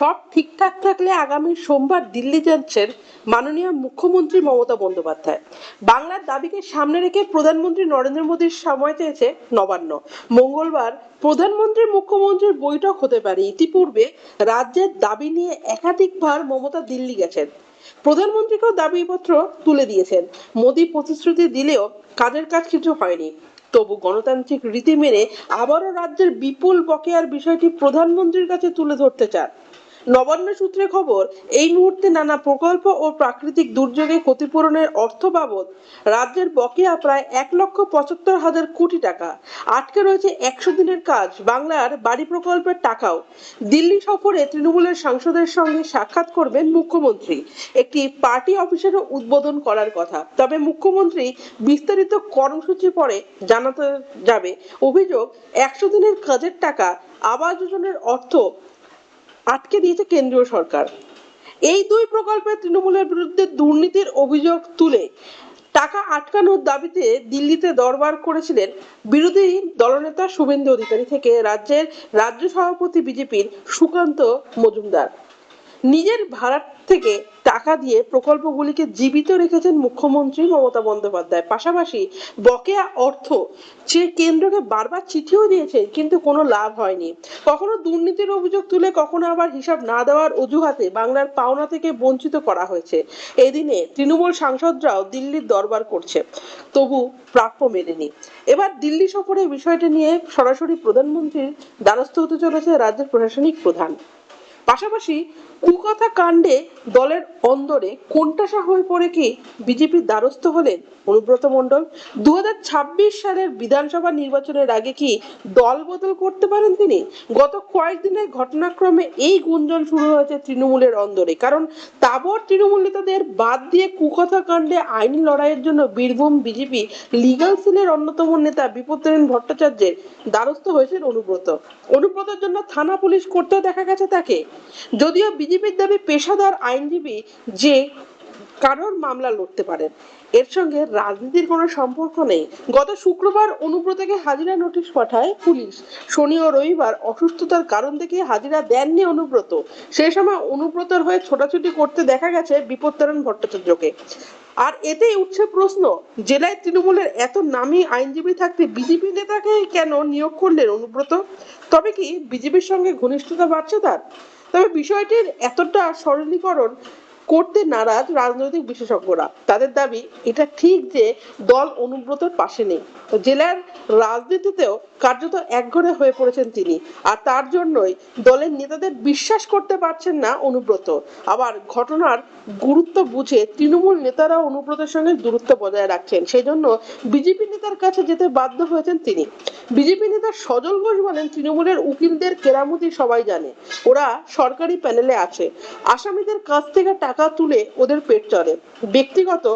সব ঠিকঠাক থাকলে আগামী সোমবার দিল্লি যাচ্ছেন মাননীয় মুখ্যমন্ত্রী মমতা বন্দ্যোপাধ্যায়। বাংলার দাবিকে সামনে রেখে প্রধানমন্ত্রী নরেন্দ্র মোদীর সময় চেয়েছে নবান্ন। মঙ্গলবার প্রধানমন্ত্রী মুখ্যমন্ত্রীর বৈঠক হতে পারে। ইতিপূর্বে রাজ্যের দাবি নিয়ে একাধিকবার মমতা দিল্লি গেছেন। প্রধানমন্ত্রীকেও দাবিপত্র তুলে দিয়েছেন। মোদী প্রতিশ্রুতি দিলেও কাজের কাজ কিছু হয়নি। তবু গণতান্ত্রিক রীতি মেনে আবারও রাজ্যের বিপুল বকেয়ার বিষয়টি প্রধানমন্ত্রীর কাছে তুলে ধরতে চান। নবান্ন সূত্রে খবর, এই মুহূর্তে নানা প্রকল্প ও প্রাকৃতিক দুর্যোগে ক্ষতিপূরণের অর্থ বাবদ রাজ্যের বকেয়া প্রায় এক লক্ষ পঁচাত্তর হাজার কোটি টাকা। আটকে রয়েছে একশো দিনের কাজ, বাংলার বাড়ি প্রকল্পের টাকাও। দিল্লি সফরে তৃণমূলের সাংসদের সঙ্গে সাক্ষাৎ করবেন মুখ্যমন্ত্রী। একটি পার্টি অফিসেরও উদ্বোধন করার কথা। তবে মুখ্যমন্ত্রী বিস্তারিত কর্মসূচি পরে জানাতে যাবে, অভিযোগ, একশো দিনের কাজের টাকা, আবাস যোজনার অর্থ আটকে দিয়েছে কেন্দ্রীয় সরকার। এই দুই প্রকল্পে তৃণমূলের বিরুদ্ধে দুর্নীতির অভিযোগ তুলে টাকা আটকানোর দাবিতে দিল্লিতে দরবার করেছিলেন বিরোধী দলনেতা শুভেন্দু অধিকারী থেকে রাজ্যের রাজ্য সভাপতি বিজেপির সুকান্ত মজুমদার। নিজের ভাড়ার থেকে টাকা দিয়ে প্রকল্পগুলিকে জীবিত রেখেছেন মুখ্যমন্ত্রী মমতা বন্দ্যোপাধ্যায়। পাশাপাশি বকেয়া অর্থ যে কেন্দ্রকে বারবার চিঠিও দিয়েছে কিন্তু কোনো লাভ হয়নি। কখনো দুর্নীতির অভিযোগ তুলে, কখনো আবার হিসাব না দেওয়ার অজুহাতে বাংলার পাওনা থেকে বঞ্চিত করা হয়েছে। এদিনে তৃণমূল সাংসদরাও দিল্লির দরবার করছে, তবু প্রাপ্য মেলেনি। এবার দিল্লি সফরে বিষয়টি নিয়ে সরাসরি প্রধানমন্ত্রীর দ্বারস্থ হতে চলেছে রাজ্যের প্রশাসনিক প্রধান। পাশাপাশি কুকথা কাণ্ডে দলের অন্দরে কোণঠাসা হয়ে পড়ে কি বিজেপির দ্বারস্থ হলেন অনুব্রত মণ্ডল? দু হাজার ছাব্বিশ সালের বিধানসভা নির্বাচনের আগে কি দল বদল করতে পারেন তিনি? গত কয়েকদিনের ঘটনাক্রমে এই গুঞ্জন শুরু হয়েছে তৃণমূলের অন্দরে। কারণ তাবর তৃণমূল নেতাদের বাদ দিয়ে কুকথা কাণ্ডে আইনি লড়াইয়ের জন্য বীরভূম বিজেপি লিগাল সেলের অন্যতম নেতা বিপত্তারিণ ভট্টাচার্যের দ্বারস্থ হয়েছেন অনুব্রত। অনুব্রতের জন্য থানা পুলিশ করতেও দেখা গেছে তাকে। যদিও বিজেপির দাবি পেশাদার আইনজীবী যে কারোর মামলা লড়তে পারেন, এর সঙ্গে রাজনীতির কোনো সম্পর্ক নেই। গত শুক্রবার অনুব্রতকে হাজিরা নোটিশ পাঠায় পুলিশ। শনি ও রবিবার অসুস্থতার কারণ থেকে হাজিরা দেননি অনুব্রত। সেই সময় অনুব্রতর হয়ে ছোটাছুটি করতে দেখা গেছে বিপত্তারণ ভট্টাচার্যকে। আর এতেই উঠছে প্রশ্ন, জেলায় তৃণমূলের এত নামী আইনজীবী থাকতে বিজেপি নেতাকে কেন নিয়োগ করলেন অনুব্রত? তবে কি বিজেপির সঙ্গে ঘনিষ্ঠতা বাড়ছে তার? তবে বিষয়টির এতটা সরলীকরণ করতে নারাজ রাজনৈতিক বিশেষজ্ঞরা। তাদের দাবি, এটা ঠিক যে দল অনুব্রতর পাশে নেই। জেলার রাজনীতিতেও কার্যত একঘরে হয়ে পড়েছেন তিনি। আর তার জন্যই দলের নেতাদের বিশ্বাস করতে পারছেন না অনুব্রত। আবার ঘটনার গুরুত্ব বুঝে তৃণমূল নেতারা অনুব্রতের সঙ্গে দূরত্ব বজায় রাখছেন। সেই জন্য বিজেপি নেতার কাছে যেতে বাধ্য হয়েছেন তিনি। বিজেপি নেতা সজল ঘোষ বলেন, তৃণমূলের উকিলদের কেরামতি সবাই জানে। ওরা সরকারি প্যানেলে আছে। আসামিদের কাছ থেকে টাকা তুলে ওদের পেট চলে। ব্যক্তিগত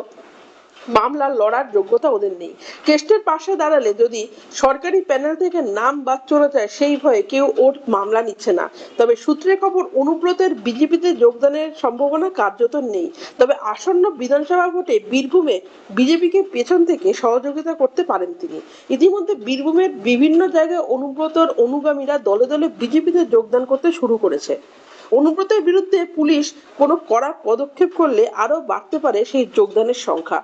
মামলার লড়ার যোগ্যতা ওদের নেই। কেস্টের পাশে দাঁড়ালে যদি সরকারি প্যানেল থেকে নাম বাদ চলে যায়, সেই ভয়ে কেউ ওর মামলা নিচ্ছে না। তবে সূত্রের খবর, অনুব্রতের বিজেপিতে যোগদানের সম্ভাবনা কার্যত নেই। তবে আসন্ন বিধানসভা ভোটে বীরভূমে বিজেপিকে পেছন থেকে সহযোগিতা করতে পারেন তিনি। ইতিমধ্যে বীরভূমের বিভিন্ন জায়গায় অনুব্রতর অনুগামীরা দলে দলে বিজেপিতে যোগদান করতে শুরু করেছে। অনুব্রতের বিরুদ্ধে পুলিশ কোনো কড়া পদক্ষেপ করলে আরও বাড়তে পারে সেই যোগদানের সংখ্যা।